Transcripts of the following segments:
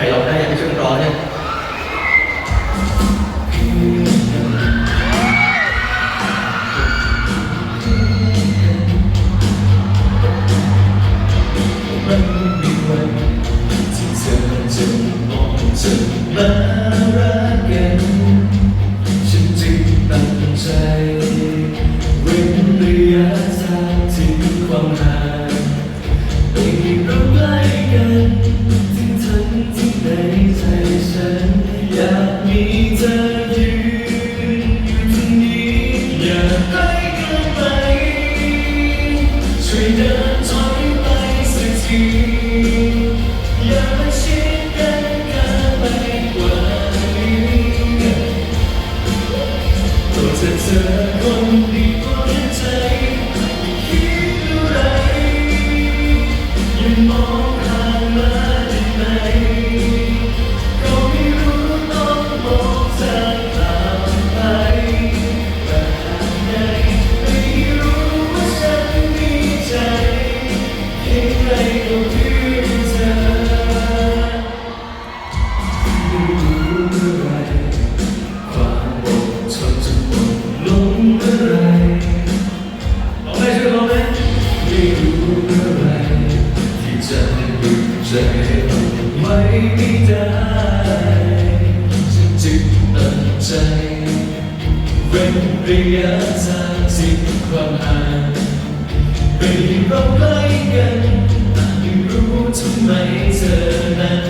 还用那 đọc 呢 ใจไม่ได้ฉันงตัดใจเป็นระยะทางที่ความห่างไปเราใกล้กันไม่รู้ทำไมเธอนั้น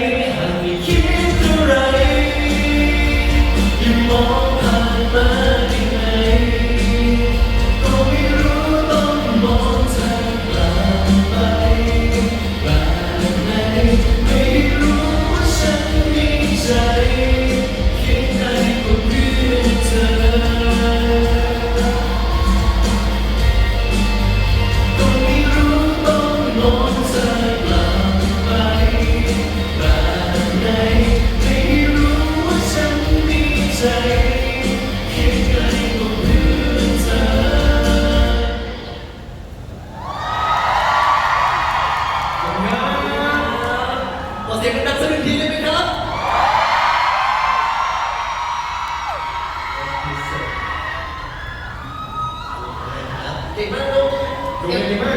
Вы понимаете?